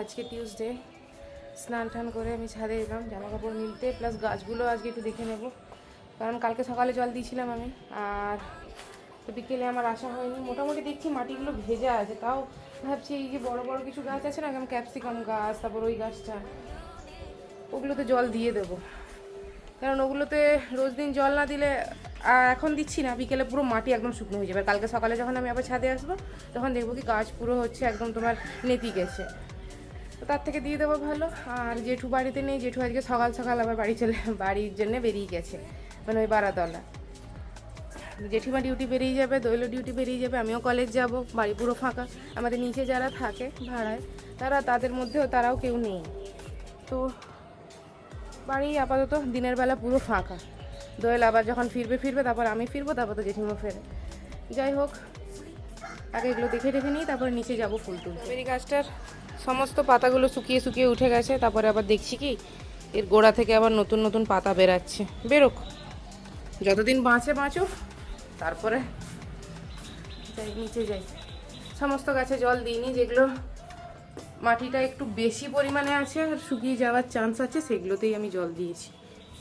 আজকে টিউসডে স্নান টান করে আমি ছাদে এলাম জামা কাপড় মিলতে প্লাস গাছগুলো আজকে একটু দেখে নেব। কারণ কালকে সকালে জল দিয়েছিলাম আমি, আর তো বিকেলে আমার আসা হয়নি। মোটামুটি দেখছি মাটিগুলো ভেজা আছে, তাও ভাবছি এই যে বড় বড় কিছু গাছ আছে না, যেমন ক্যাপসিকাম গাছ, তারপর ওই গাছটা। ওগুলোতে জল দিয়ে দেবো। কারণ ওগুলোতে রোজ দিন জল না দিলে আর এখন দিচ্ছি না, বিকেলে পুরো মাটি একদম শুকনো হয়ে যাবে। কালকে সকালে যখন আমি আবার ছাদে আসব, তখন দেখব কি গাছ পুরো হচ্ছে একদম তোমার নেতি গেছে। তো তার থেকে দিয়ে দেবো ভালো। আর জেঠু বাড়িতে নেই, জেঠু আজকে সকাল সকাল আবার বাড়ি চলে, বাড়ির জন্য বেরিয়ে গেছে মানে ওই বারাতলা। জেঠিমা ডিউটি বেরিয়ে যাবে, দৈল ডিউটি বেরিয়ে যাবে, আমিও কলেজ যাব, বাড়ি পুরো ফাঁকা। আমাদের নিচে যারা থাকে ভাড়ায়, তারা তাদের মধ্যেও তারাও কেউ নেই। তো বাড়ি আপাতত দিনের বেলা পুরো ফাঁকা। দোয়েল আবার যখন ফিরবে ফিরবে, তারপর আমি ফিরবো, তারপর তো জেঠিমা ফেরে। যাই হোক, আগে এগুলো দেখে দেখে নিই, তারপরে নিচে যাব ফুল তুলতে। বেরি গাছটার সমস্ত পাতাগুলো শুকিয়ে শুকিয়ে উঠে গেছে, তারপরে আবার দেখছি কি, এর গোড়া থেকে আবার নতুন নতুন পাতা বেরাচ্ছে। বেরোক। যতদিন বাঁচে, বাঁচুক, তারপরে যাই, নিচে যাই। সমস্ত গাছে জল দিইনি, যেগুলো মাটিটা একটু বেশি পরিমাণে আছে আর শুকিয়ে যাওয়ার চান্স আছে, সেগুলোতেই আমি জল দিয়েছি।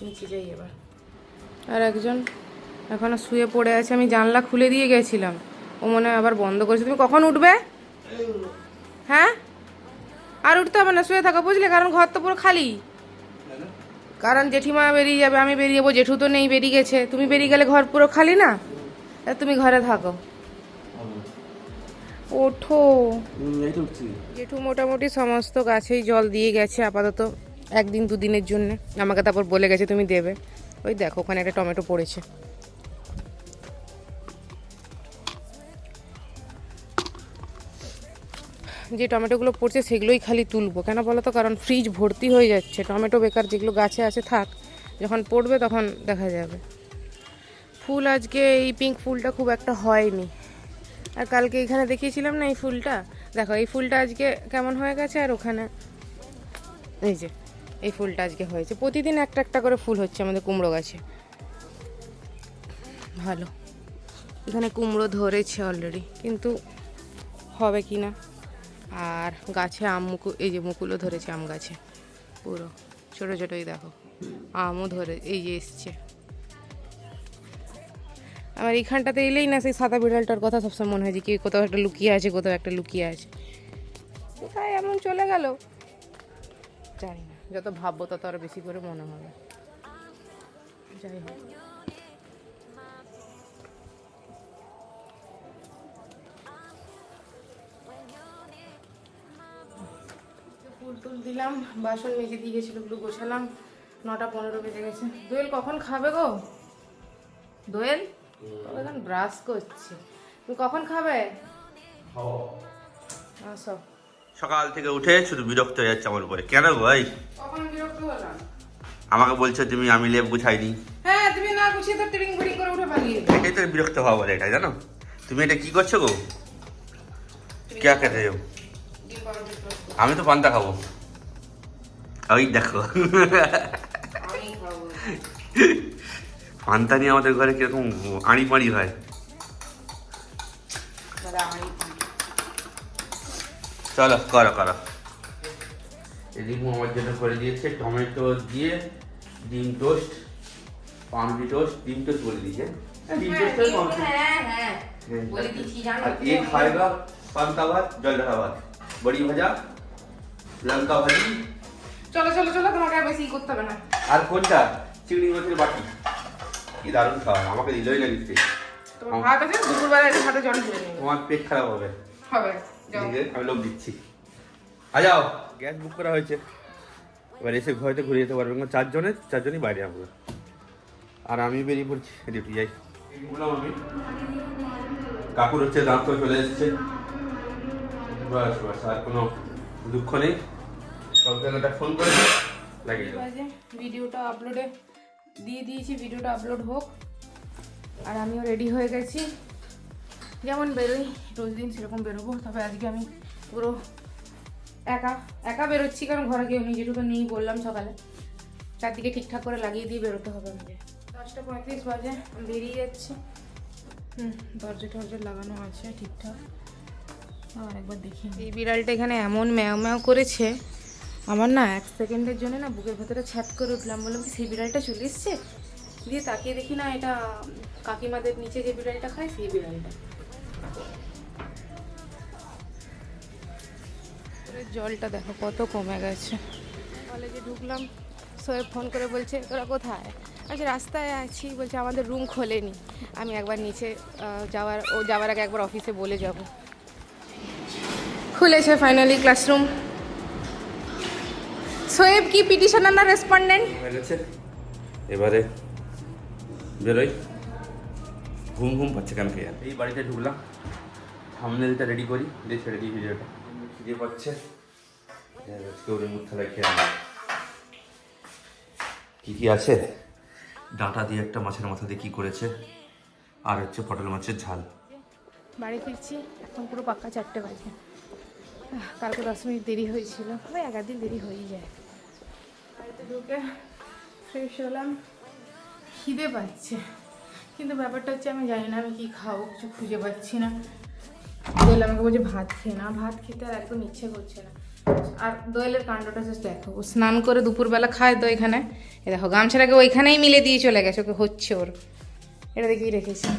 নিচে যাই এবার। আর একজন এখনও শুয়ে পড়ে আছে, আমি জানলা খুলে দিয়ে গেছিলাম। ও মনে হয় আবার বন্ধ করেছে। তুমি কখন উঠবে? হ্যাঁ? আর উঠতে হবে না, শুয়ে থাকো, বুঝলে? কারণ ঘর তো পুরো খালি। কারণ জেঠিমা বেরিয়ে যাবে, আমি বেরিয়ে যাব, জেঠু তো নেই, বেরিয়ে গেছে। তুমি বেরিয়ে গেলে ঘর পুরো খালি না? তুমি ঘরে থাকো। ওঠো। জেঠু মোটামুটি সমস্ত গাছেই জল দিয়ে গেছে, আপাতত একদিন দুদিনের জন্য। আমাকে তারপর বলে গেছে তুমি দেবে। ওই দেখো, ওখানে একটা টমেটো পড়েছে। যে টমেটোগুলো পড়ছে, সেগুলোই খালি তুলবো। কেন বলো তো? কারণ ফ্রিজ ভর্তি হয়ে যাচ্ছে। টমেটো বেকার, যেগুলো গাছে আছে, থাক। যখন পড়বে, তখন দেখা যাবে। ফুল আজকে, এই পিঙ্ক ফুলটা খুব একটা হয়নি। আর কালকে এখানে দেখিয়েছিলাম না এই ফুলটা? দেখো, এই ফুলটা আজকে কেমন হয়ে গেছে? আর ওখানে এই যে। এই ফুলটা আজকে হয়েছে। প্রতিদিন একটা একটা করে ফুল হচ্ছে আমাদের কুমড়ো গাছে। ভালো। এখানে কুমড়ো ধরেছে অলরেডি কিন্তু হবে কি না? আর গাছে আম মুকু এই যে মুকুলও ধরেছে আম গাছে। পুরো। ছোটো ছোটোই দেখো। আমও ধরে, এই যে এসছে। আমার এইখানটাতে এলেই না সেই সাদা বিড়ালটার কথা সবসময় মনে হয় যে কি কোথাও একটা লুকিয়ে আছে, কোথাও একটা লুকিয়ে আছে। কোথায় এমন চলে গেল? জানি যত ভাববো তত আরও বেশি করে মনে হবে। যাই হোক। ফুল টুল দিলাম বাসন মেজে দিয়ে গেছিল ওগুলো গোছালাম নটা পনেরো বেজে গেছে। দোয়েল কখন খাবে গো? দোয়েল? ও এখন ব্রাশ করছে? তুমি কখন খাবে। আসো। সকাল থেকে উঠে শুধু বিরক্ত হয়ে যাচ্ছে আমার উপরে। কেন ভাই? আমাকে বলছো তুমি আমি লেপ গুছাইনি। হ্যাঁ তুমি না গুছিয়ে তো টিরিং বিড়িং করে উঠে পালিয়ে এটাই তো বিরক্ত হওয়া বলে এটা জানো? তুমি এটা কি করছ গো? কে খেতে যাও। আমি তো পান্তা খাব। ওই দেখো। পান্তা নিয়ে আমাদের ঘরে কীরকম আড়ি পাড়ি হয় দাদা আমি চলো করো করো। রিমু আমার জন্য করে দিয়েছে টমেটো দিয়ে ডিম টোস্ট পাউরুটি টোস্ট ডিম টোস্ট বলে দিয়েছে। হ্যাঁ, হ্যাঁ, হ্যাঁ, ভাজা লঙ্কা ভাজি। চলো চলো চলো তোমাকে আর বেশি করতে হবে কি দারুণ খাবার আমাকে দিলই না দিচ্ছে তোমার দুপুরবেলা তোমার পেট খারাপ হবে। আমি লোক দিচ্ছি। আ যাও। গ্যাস বুক করা হয়েছে। এবার এসে ঘরেতে ঘুরে যেতে পারবে। চারজনের চারজনই বাইরে আমরা আর আমি বেরিয়ে পড়ছি। ডিউটি যাই। কাকুর হচ্ছে দাঁত তো চলে এসছে। বাস বাস আর কোনো দুঃখ নেই। সব জায়গাটা ফোন করে লাগিয়ে ভিডিওটা আপলোডে দিয়ে দিয়েছি। ভিডিওটা আপলোড হোক। আর আমিও রেডি হয়ে গেছি। যেমন বেরোই, রোজ দিন সেরকম বেরোবো। তবে আজকে আমি পুরো একা একা বেরোচ্ছি, কারণ ঘরে কেউ নেই, যেটুকু নেই বললাম সকালে। চারদিকে ঠিকঠাক করে লাগিয়ে দিয়ে বেরোতে হবে আমাকে। দশটা পঁয়ত্রিশ বাজে বেরিয়ে যাচ্ছি। হুম, দরজা টরজা লাগানো আছে ঠিকঠাক। আর একবার দেখি। এই বিড়ালটা এখানে এমন ম্যাও ম্যাও করেছে, আমার না এক সেকেন্ডের জন্য না বুকের ভেতরে ছ্যাপ করে উঠলাম। বললাম কি, সেই বিড়ালটা চলে এসছে? দিয়ে তাকিয়ে দেখি না, এটা কাকিমাদের নিচে যে বিড়ালটা খায়, সেই বিড়ালটা। জলটা দেখো কত কমে গেছে। কলেজে ঢুকলাম সোয়েব ফোন করে বলছে, তোরা কোথায়? আচ্ছা রাস্তায় আছি। বলছে, আমাদের রুম খোলেনি। আমি একবার নিচে যাওয়ার, ও যাওয়ার আগে একবার অফিসে বলে যাব। খুলেছে ফাইনালি ক্লাসরুম সোয়েব কি পিটিশনার না রেসপন্ডেন্ট এবারে বেরোই। ঘুম ঘুম পাচ্ছে কেন কে এই বাড়িতে ঢুকলাম। থামনেলটা রেডি করি দিয়ে ছেড়ে দিই ভিডিওটা। খিদে পাচ্ছে। কেউ রিমুট থালায় খেয়ে নেয়। কি কি আছে? ডাঁটা দিয়ে একটা মাছের মাথা দিয়ে কি করেছে? আর হচ্ছে পটল মাছের ঝাল। বাড়ি ফিরছি এখন পুরো পাক্কা চারটে বাজে। কালকে দশ মিনিট দেরি হয়েছিল। ওই এক দিন দেরি হয়েই যায়। বাড়িতে ঢুকে ফ্রেশ হলাম। খিদে পাচ্ছে। কিন্তু ব্যাপারটা হচ্ছে আমি জানি না আমি কী খাব, কিছু খুঁজে পাচ্ছি না। দোয়েল আমাকে বলছে, ভাত খেয়ে না ভাত খেতে আর একদম ইচ্ছে করছে না। আর দোয়েলের কাণ্ডটা জাস্ট দেখো, ও স্নান করে দুপুরবেলা খায় তো এখানে। এ দেখো, গামছাটাকে ওইখানেই মিলে দিয়ে চলে গেছে, ওকে হচ্ছে ওর। এটা দেখেই রেখেছি।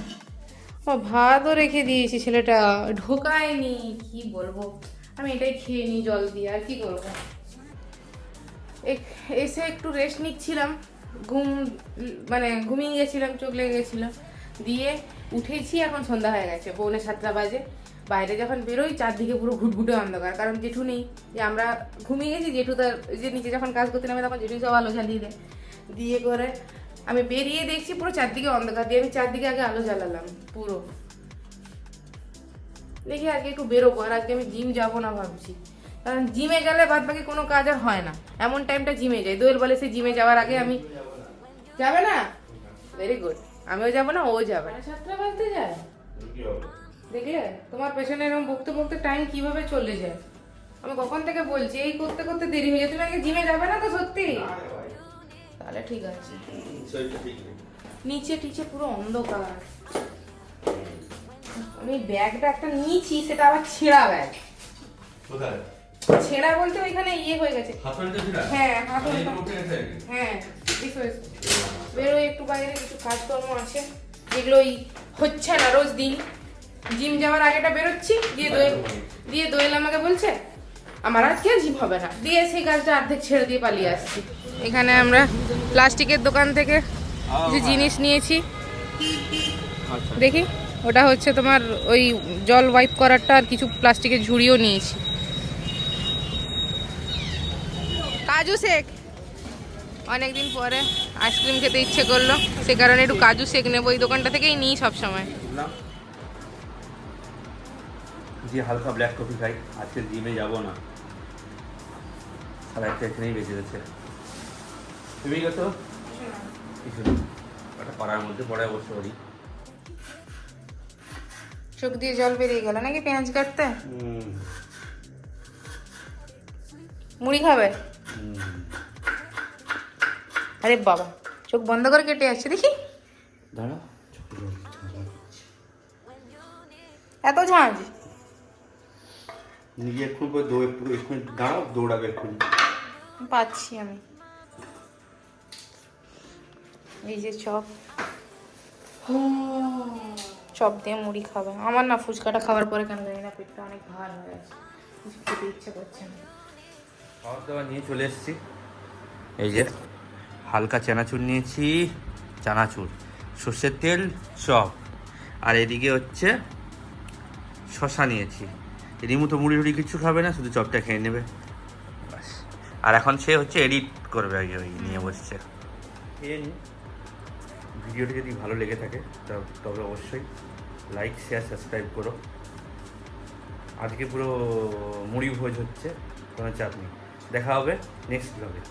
ও ভাতও রেখে দিয়েছি, ছেলেটা ঢোকায়নি, কি বলব? আমি এটাই খেয়ে নিই জল দিয়ে, আর কি করব? এসে একটু রেস্ট নিচ্ছিলাম। ঘুম মানে ঘুমিয়ে গেছিলাম, চোখ লেগে গেছিল। দিয়ে উঠেছি, এখন সন্ধ্যা হয়ে গেছে, পৌনে সাতটা বাজে। বাইরে যখন বেরোই, চারদিকে পুরো ঘুটঘুটে অন্ধকার। কারণ জেঠু নেই, যে আমরা ঘুমিয়ে গেছি, জেঠু তার, যে নিচে যখন কাজ করতে নামে, তখন জেঠু সব আলো জ্বালিয়ে দেয়। দিয়ে করে আমি বেরিয়ে দেখছি, পুরো চারদিকে অন্ধকার। দিয়ে আমি চারদিকে আগে আলো জ্বালালাম, পুরো। দেখি আজকে একটু বেরোবো, আর আজকে আমি জিম যাব না ভাবছি। কারণ জিমে গেলে বাদ বাকি কোনো কাজ আর হয় না। এমন টাইমটা জিমে যাই দোয়েল বলে সে জিমে যাওয়ার আগে আমি যাবে না? ভেরি গুড আমিও যাব না ও যাবে। না সাতটা বাজতে যায়? দেখলে? তোমার পেছনে এরকম বকতে বকতে টাইম কীভাবে চলে যায়? আমি কখন থেকে বলছি এই করতে করতে দেরি হয়ে যায় তুমি আগে জিমে যাবে না তো সত্যি? তাহলে ঠিক আছে। নিচে টিচে পুরো অন্ধকার। আমি ব্যাগটা একটা নিয়েছি সেটা আবার ছেঁড়া ব্যাগ কোথায়? ছেঁড়া বলতে ওইখানে ইয়ে হয়ে গেছে। হ্যাঁ গেছে হ্যাঁ। এসো এসো বেরোয় একটু বাইরে কিছু কাজকর্ম আছে। যেগুলো ওই হচ্ছে না রোজ দিন। জিম যাওয়ার আগেটা বেরোচ্ছি দিয়ে দোয়েল দিয়ে দোয়েল আমাকে বলছে আমার আজকে জিম হবে না। দিয়ে সেই কাজটা অর্ধেক ছেড়ে দিয়ে পালিয়ে আসছি। এখানে আমরা প্লাস্টিকের দোকান থেকে কিছু জিনিস নিয়েছি। দেখি ওটা হচ্ছে তোমার ওই জল ওয়াইপ করারটা আর কিছু প্লাস্টিকের ঝুড়িও নিয়েছি। কাজু শেক অনেকদিন পরে আইসক্রিম খেতে ইচ্ছে করল। সে কারণে একটু কাজু শেক নেব ওই দোকানটা থেকেই নিই সবসময়। যে হালকা ব্ল্যাক কফি খাই। আজকে জিমে যাব না। সারা একটা এখানেই বেঁচে গেছে। তুমি গেছো? কিছু একটা পাড়ার মধ্যে পড়ে অবশ্য করি চোখ দিয়ে জল বেরিয়ে গেল নাকি পেঁয়াজ কাটতে? মুড়ি খাবে? আরে বাবা চোখ বন্ধ করে কেটে যাচ্ছে দেখি। দাঁড়া এত ঝাঁঝ নিজে পুরো এক্ষুনি দাঁড়াও দৌড়াবে এক্ষুনি। পাচ্ছি আমি। এই যে চপ। চপ দিয়ে মুড়ি খাবে। আমার না ফুচকাটা খাওয়ার পরে কেন জানি না পেটটা অনেক ভার হয়ে আছে। কিছু খেতে ইচ্ছে করছে না। খাওয়ার দাওয়া নিয়ে চলে এসেছি। এই যে হালকা চানাচুর নিয়েছি। চানাচুর। সর্ষের তেল, চপ। আর এদিকে হচ্ছে শশা নিয়েছি। রিমু তো মুড়ি টুড়ি কিছু খাবে না, শুধু চপটা খেয়ে নেবে। ব্যাস। আর এখন সে হচ্ছে এডিট করবে আগে ওই নিয়ে বসছে। ভিডিওটি যদি ভালো লেগে থাকে তবে অবশ্যই লাইক, শেয়ার, সাবস্ক্রাইব করো। আজকে পুরো মুড়ি ভোজ হচ্ছে, কোনো চাপ নেই। দেখা হবে নেক্সট ব্লগে